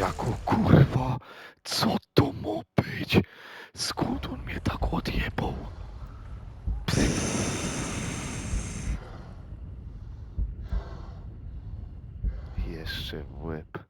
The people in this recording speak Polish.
Jako kurwa, co to ma być? Skąd on mnie tak odjebał? Jeszcze w łeb.